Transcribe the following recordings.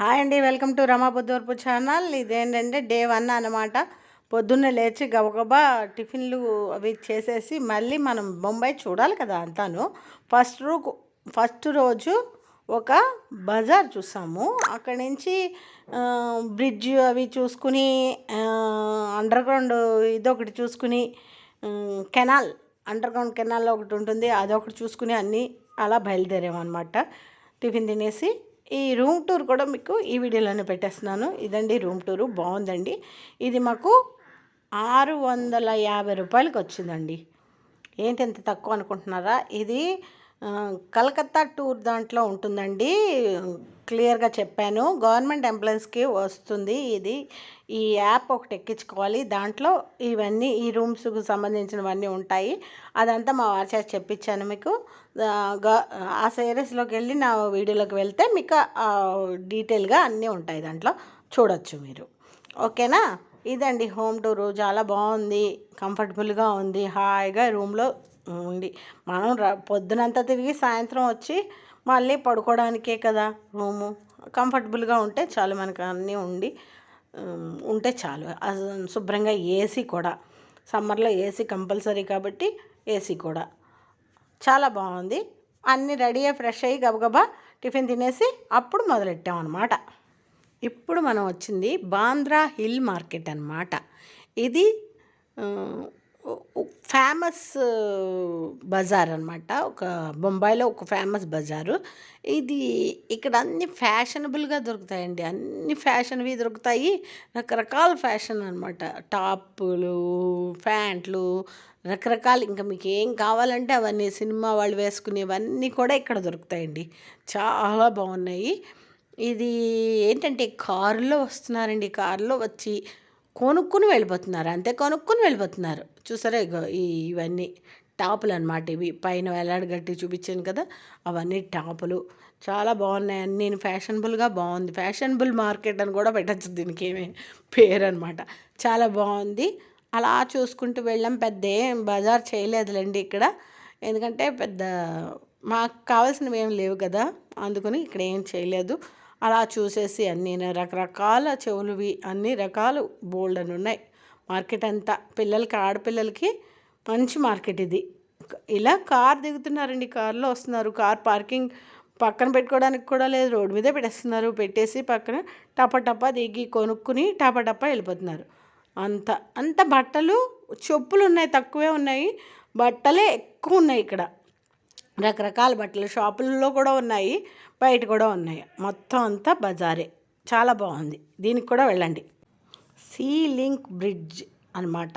Hi అండి welcome to Rama Buddhavarapu channel. ఇదేంటంటే day one అనమాట పొద్దున్నే లేచి గబగబా టిఫిన్లు అవి చేసేసి మళ్ళీ మనం బొంబాయి చూడాలి కదా అంతాను. ఫస్ట్ రూ ఫస్ట్ రోజు ఒక బజార్ చూసాము. అక్కడి నుంచి బ్రిడ్జ్ అవి చూసుకుని ఆ, అండర్ గ్రౌండ్ ఇదొకటి చూసుకుని కెనాల్ అండర్ గ్రౌండ్ కెనాల్ ఒకటి ఉంటుంది. అదొకటి చూసుకుని అన్నీ అలా బయలుదేరామన్నమాట. టిఫిన్ తినేసి ఈ రూమ్ టూర్ కూడా మీకు ఈ వీడియోలోనే పెట్టేస్తున్నాను. ఇదండి రూమ్ టూరు. బాగుందండి. ఇది మాకు ఆరు వందల యాభై రూపాయలకి వచ్చిందండి ఏంటి ఎంత తక్కువ అనుకుంటున్నారా? ఇది కలకత్తా టూర్ దాంట్లో ఉంటుందండి. క్లియర్గా చెప్పాను. గవర్నమెంట్ ఎంప్లాయీస్కి వస్తుంది ఇది. ఈ యాప్ ఒకటి ఎక్కించుకోవాలి. దాంట్లో ఇవన్నీ ఈ రూమ్స్కి సంబంధించినవన్నీ ఉంటాయి. అదంతా మా వారి చెప్పించాను మీకు. ఆ, గా- సిరీస్లోకి వెళ్ళి నా వీడియోలోకి వెళ్తే మీకు డీటెయిల్గా అన్నీ ఉంటాయి దాంట్లో. చూడొచ్చు మీరు. ఓకేనా? ఇదండి హోమ్ టూరు. చాలా బాగుంది. కంఫర్టబుల్గా ఉంది. హాయిగా రూమ్లో ఉండి మనం పొద్దునంతా తిరిగి సాయంత్రం వచ్చి మళ్ళీ పడుకోవడానికే కదా రూము. కంఫర్టబుల్గా ఉంటే చాలు మనకు అన్నీ ఉండి ఉంటే చాలు. శుభ్రంగా ఏసీ కూడా. సమ్మర్లో ఏసీ కంపల్సరీ కాబట్టి ఏసీ కూడా. చాలా బాగుంది. అన్నీ రెడీ అయ్యి ఫ్రెష్ అయ్యి గబగబా టిఫిన్ తినేసి అప్పుడు మొదలెట్టాం అనమాట ఇప్పుడు మనం వచ్చింది బాంద్రా హిల్ మార్కెట్ అన్నమాట. ఇది ఫేమస్ బజార్ అనమాట ఒక బొంబాయిలో ఒక ఫేమస్ బజారు. ఇది ఇక్కడ అన్ని ఫ్యాషనబుల్గా దొరుకుతాయండి. అన్ని ఫ్యాషన్వి దొరుకుతాయి. రకరకాల ఫ్యాషన్ అనమాట టాపులు ప్యాంట్లు రకరకాలు ఇంకా మీకు ఏం కావాలంటే అవన్నీ సినిమా వాళ్ళు వేసుకునేవన్నీ కూడా ఇక్కడ దొరుకుతాయండి. చాలా బాగున్నాయి. ఇది ఏంటంటే కారులో వస్తున్నారండి. కారులో వచ్చి కొనుక్కుని వెళ్ళిపోతున్నారు అంతే కొనుక్కుని వెళ్ళిపోతున్నారు. చూసారా ఇగో ఈ ఇవన్నీ టాపులు అనమాట ఇవి. పైన వేలాడగట్టి చూపించాను కదా అవన్నీ టాపులు. చాలా బాగున్నాయి అన్ని. ఫ్యాషనబుల్గా బాగుంది. ఫ్యాషనబుల్ మార్కెట్ అని కూడా పెట్టచ్చు దీనికి ఏమి పేరు అనమాట చాలా బాగుంది. అలా చూసుకుంటూ వెళ్ళాం. పెద్ద ఏం బజార్ చేయలేదులేండి ఇక్కడ. ఎందుకంటే పెద్ద మాకు కావాల్సినవి ఏం లేవు కదా అందుకని ఇక్కడ ఏం చేయలేదు. అలా చూసేసి అన్ని రకరకాల చెవులువి అన్ని రకాలు బోల్డ్ అని ఉన్నాయి మార్కెట్ అంతా పిల్లలకి ఆడపిల్లలకి మంచి మార్కెట్ ఇది. ఇలా కార్ దిగుతున్నారండి కార్లో వస్తున్నారు. కార్ పార్కింగ్ పక్కన పెట్టుకోవడానికి కూడా లేదు. రోడ్డు మీదే పెట్టేస్తున్నారు. పెట్టేసి పక్కన టపా దిగి కొనుక్కుని టపా వెళ్ళిపోతున్నారు. అంత అంత బట్టలు చెప్పులు ఉన్నాయి తక్కువే ఉన్నాయి. బట్టలే ఎక్కువ ఉన్నాయి ఇక్కడ. రకరకాల బట్టలు షాపుల్లో కూడా ఉన్నాయి బయట కూడా ఉన్నాయి. మొత్తం అంతా బజారే. చాలా బాగుంది. దీనికి కూడా వెళ్ళండి. సీ లింక్ బ్రిడ్జ్ అనమాట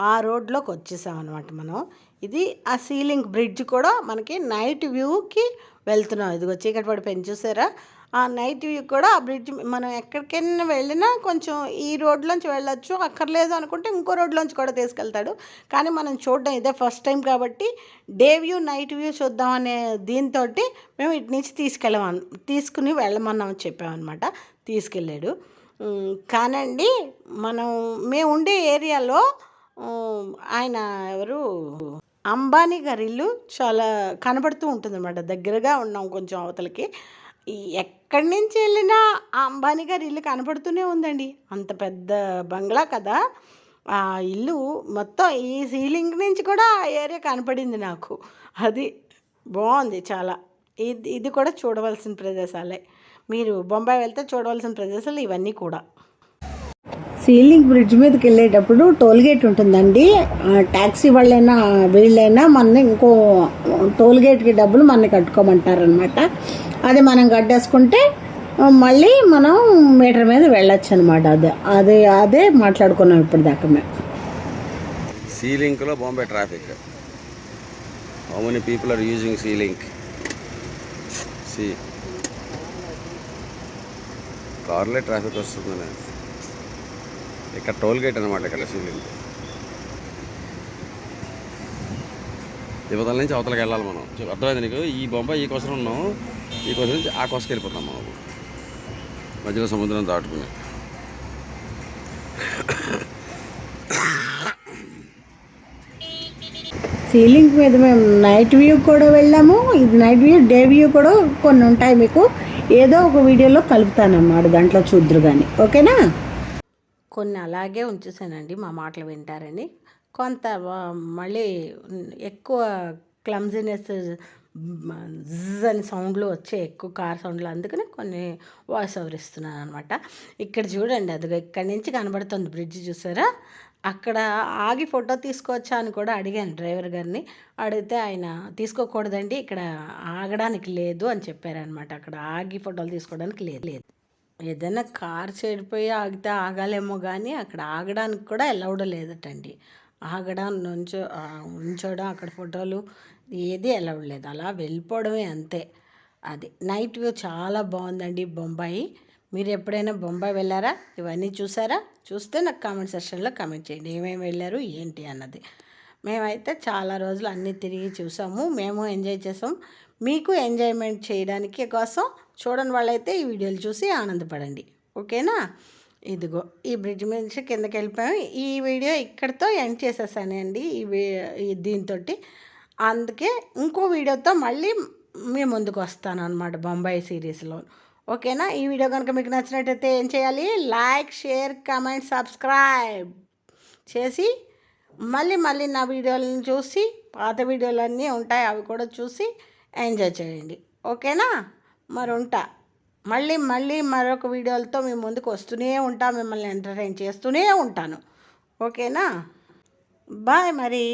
ఆ రోడ్లోకి వచ్చేసాం అనమాట మనం. ఇది ఆ సీలింగ్ బ్రిడ్జ్ కూడా మనకి నైట్ వ్యూకి వెళ్తున్నాం. ఇదిగో చీకటి పడిపోయింది. చూసారా? ఆ నైట్ వ్యూ కూడా ఆ బ్రిడ్జ్ మనం ఎక్కడికైనా వెళ్ళినా కొంచెం ఈ రోడ్లోంచి వెళ్ళొచ్చు అక్కర్లేదు అనుకుంటే ఇంకో రోడ్లోంచి కూడా తీసుకెళ్తాడు. కానీ మనం చూడడం ఇదే ఫస్ట్ టైం కాబట్టి డే వ్యూ నైట్ వ్యూ చూద్దామనే దీంతో మేము ఇటు నుంచి తీసుకెళ్ళమని తీసుకుని వెళ్ళమన్నాం చెప్పామన్నమాట. తీసుకెళ్ళాడు. కానండి మనం మేము ఉండే ఏరియాలో ఆయన ఎవరు? అంబానీ గారి ఇల్లు చాలా కనబడుతూ ఉంటుందన్నమాట. దగ్గరగా ఉన్నాం కొంచెం అవతలకి. ఎక్కడి నుంచి వెళ్ళినా ఆ అంబానీ గారి ఇల్లు కనపడుతూనే ఉందండి. అంత పెద్ద బంగ్లా కదా. ఆ ఇల్లు మొత్తం ఈ సీలింగ్ నుంచి కూడా ఆ ఏరియా కనపడింది నాకు. అది బాగుంది చాలా. ఇది ఇది కూడా చూడవలసిన ప్రదేశాలే. మీరు బొంబాయి వెళ్తే చూడవలసిన ప్రదేశాలు ఇవన్నీ కూడా. సీలింగ్ బ్రిడ్జ్ మీదకి వెళ్ళేటప్పుడు టోల్ గేట్ ఉంటుందండి. ట్యాక్సీ వాళ్ళైనా వీళ్ళైనా మన ఇంకో టోల్ గేట్కి డబ్బులు మనకి కట్టుకోమంటారనమాట అది మనం కట్టేసుకుంటే మళ్ళీ మనం మీటర్ మీద వెళ్ళొచ్చు అనమాట అదే. అదే అదే మాట్లాడుకున్నాం ఇప్పుడు దాకా మేము సీలింక్లో Bombay traffic. How many people are using sea link C కార్లే ట్రాఫిక్ వస్తుందని. ఇక్కడ టోల్ గేట్ అనమాట ఇక్కడ సీలింగ్. యువతల నుంచి అవతలకి వెళ్ళాలి మనం. అర్థమైంది నీకు? ఈ బొంబాయి ఈ కోసం ఉన్నాం ఈ కోసం నుంచి ఆ కోసకి వెళ్ళిపోతాం మనం. మధ్యలో సముద్రం దాటుకుని. సీలింగ్ మీద మేము నైట్ వ్యూ కూడా వెళ్ళాము ఇది నైట్ వ్యూ డే వ్యూ కూడా కొన్ని ఉంటాయి మీకు. ఏదో ఒక వీడియోలో కలుపుతానన్నమాట దాంట్లో చూద్దరు కానీ ఓకేనా? కొన్ని అలాగే ఉంచేసానండి మా మాటలు వింటారని. కొంత మళ్ళీ ఎక్కువ క్లమ్జినెస్ జ్ అని సౌండ్లు వచ్చే ఎక్కువ కార్ సౌండ్లు అందుకని కొన్ని వాయిస్ ఓవర్ ఇస్తున్నాను అనమాట ఇక్కడ చూడండి అదిగో ఇక్కడి నుంచి కనబడుతుంది బ్రిడ్జ్ చూసారా? అక్కడ ఆగి ఫోటో తీసుకోవచ్చా అని కూడా అడిగాను డ్రైవర్ గారిని. అడిగితే ఆయన తీసుకోకూడదండి ఇక్కడ ఆగడానికి లేదు అని చెప్పారనమాట అక్కడ ఆగి ఫోటోలు తీసుకోవడానికి లేదు లేదు. ఏదైనా కార్ చెడిపోయి ఆగితే ఆగాలేమో కానీ అక్కడ ఆగడానికి కూడా అలౌడ్ లేదటండి. ఆగడం నుంచో ఉంచడం ఉంచోడం అక్కడ ఫోటోలు ఏది అలౌడ్ లేదు. అలా వెళ్ళిపోవడమే అంతే. అది నైట్ వ్యూ చాలా బాగుందండి బొంబాయి. మీరు ఎప్పుడైనా బొంబాయి వెళ్ళారా? ఇవన్నీ చూసారా? చూస్తే నాకు కామెంట్ సెక్షన్లో కామెంట్ చేయండి. ఏమేమి వెళ్ళారు ఏంటి అన్నది. మేమైతే చాలా రోజులు అన్నీ తిరిగి చూసాము. మేము ఎంజాయ్ చేసాం. మీకు ఎంజాయ్మెంట్ చేయడానికి కోసం చూడని వాళ్ళైతే ఈ వీడియోలు చూసి ఆనందపడండి. ఓకేనా? ఇదిగో ఈ బ్రిడ్జ్ నుంచి కిందకి వెళ్ళిపోయాము ఈ వీడియో ఇక్కడితో ఎండ్ చేసేసానండి ఈ ఈ దీంతో అందుకే ఇంకో వీడియోతో మళ్ళీ మీ ముందుకు వస్తాను అనమాట బొంబాయి సిరీస్లో. ఓకేనా? ఈ వీడియో కనుక మీకు నచ్చినట్టయితే ఏం చేయాలి? లైక్ షేర్ కమెంట్ సబ్స్క్రైబ్ చేసి మళ్ళీ మళ్ళీ నా వీడియోలను చూసి పాత వీడియోలన్నీ ఉంటాయి అవి కూడా చూసి ఎంజాయ్ చేయండి. ఓకేనా? మరి ఉంటా మళ్ళీ మళ్ళీ మరొక వీడియోలతో మీ ముందుకు వస్తూనే ఉంటా మిమ్మల్ని ఎంటర్టైన్ చేస్తూనే ఉంటాను. ఓకేనా? బాయ్ మరి.